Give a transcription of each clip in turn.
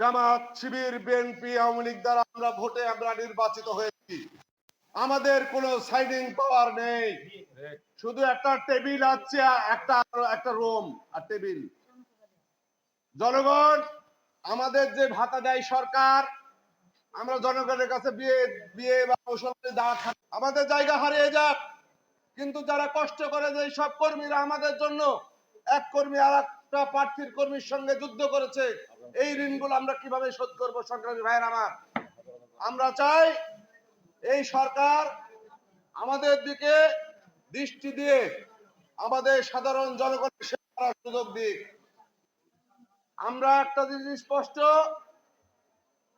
জামাত, Shibir, BNP, Awami League দ্বারা আমরা ভোটে আমরা নির্বাচিত হয়েছি। আমাদের কোনো সাইডিং পাওয়ার নেই। শুধু একটা টেবিল আছে, একটা একটা রুম আর টেবিল জনগণ, আমাদের যে ভাতা দেয় সরকার, আমরা জনগণের কাছে বিয়ে বিয়ে বা মুসলমানের খাই। আমাদের জায়গা হারিয়ে যাক। কিন্তু যারা কষ্ট করে যে সব কর্মীরা আমাদের জন্য, এক কর্মী আর একটা প্রার্থীর কর্মীর সঙ্গে যুদ্ধ করেছে। এই ঋণগুলো আমরা কীভাবে শোধ করব সংগ্রামী ভাইয়ের আমার? আমরা চাই এই সরকার আমাদের দিকে দৃষ্টি দিয়ে আমাদের সাধারণ জনগণের সেবা করার সুযোগ দিক। আমরা একটা জিনিস স্পষ্ট,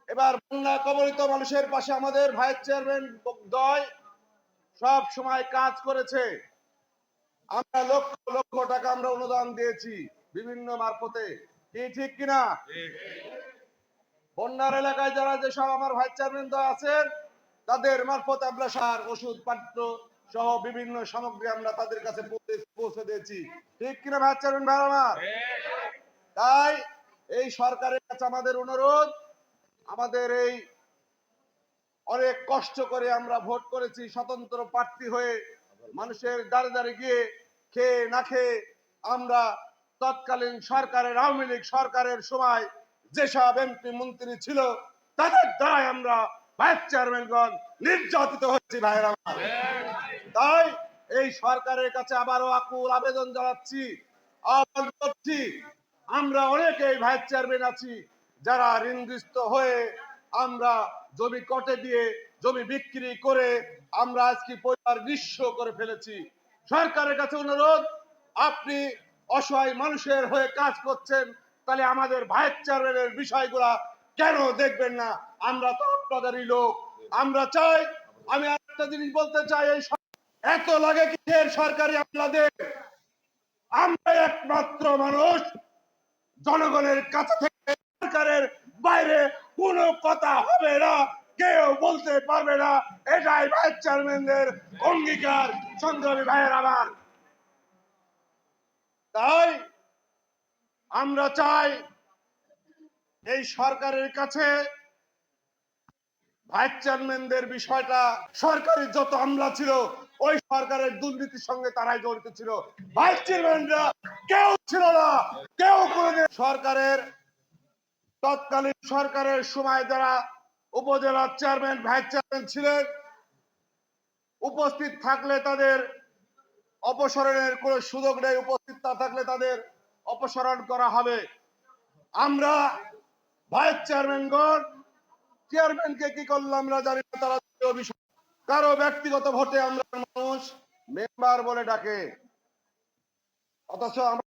এবার বন্যা কবলিত মানুষের পাশে আমাদের ভাইস চেয়ারম্যান দয় সব সময় কাজ করেছে। আমরা লক্ষ লক্ষ টাকা আমরা অনুদান দিয়েছি। বিভিন্ন মারফতে। কি ঠিক কিনা? বন্যার এলাকায় যারা যেসব আমার ভাইস চেয়ারম্যান আছেন তাদের মারফত আমরা সার ওষুধ পাত্র সহ বিভিন্ন সামগ্রী আমরা তাদের কাছে পৌঁছে- দিয়েছি। ঠিক কিনা ভাইস চেয়ারম্যান ভাই আমার? তাই এই সরকারের কাছে আমাদের অনুরোধ আমাদের এই অনেক কষ্ট করে আমরা ভোট করেছি স্বতন্ত্র প্রার্থী হয়ে মানুষের দ্বারে দ্বারে গিয়ে খেয়ে না খেয়ে আমরা তৎকালীন সরকারের, আওয়ামী লীগ সরকারের সময় যেসব এমপি, মন্ত্রী ছিল, তাদের দ্বারাই আমরা ভাইস চেয়ারম্যানগণ নির্যাতিত হয়েছি আমার। তাই এই সরকারের কাছে আবারও আকুল আবেদন জানাচ্ছি, আহ্বান করছি, আমরা অনেকেই ভাইস চেয়ারম্যান আছি, যারা ঋণগ্রস্ত হয়ে আমরা জমি কটে দিয়ে জমি বিক্রি করে আমরা আজকে পরিবার নিঃস্ব করে ফেলেছি। সরকারের কাছে অনুরোধ, আপনি অসহায় মানুষের হয়ে কাজ করছেন, তাহলে আমাদের ভাইস চেয়ারম্যানের বিষয়গুলা কেন দেখবেন না? আমরা তো আপনাদেরই লোক। আমরা চাই, আমি একটা জিনিস বলতে চাই, এই এত লাগে কিসের সরকারি আপনাদের আমরা একমাত্র মানুষ, জনগণের কাছে থেকে সরকারের বাইরে কোনো কথা হবে না, কেউ বলতে পারবে না। এটাই ভাইস চেয়ারম্যানদের অঙ্গীকার, সংগ্রামী ভাইয়ের আমার তাই আমরা চাই এই সরকারের কাছে ভাইস চেয়ারম্যানদের বিষয়টা সরকারি যত আমলা ছিল, ওই সরকারের দুর্নীতির সঙ্গে তারাই জড়িত ছিল। ভাইস চেয়ারম্যানরা কেউ ছিল না, কেউ কোনোদিন সরকারের তৎকালীন সরকারের সময় যারা উপজেলা চেয়ারম্যান, ভাইস চেয়ারম্যান ছিলেন, উপস্থিত থাকলে তাদের অপসারণের কোনো সুযোগ নেই, উপস্থিত না থাকলে তাদের অপসারণ করা হবে। আমরা ভাইস চেয়ারম্যানগণ চেয়ারম্যানকে কি করলাম আমরা জানি না, তারা কারও ব্যক্তিগত ভোটে আমরা মানুষ, মেম্বার বলে ডাকে। অথচ আমরা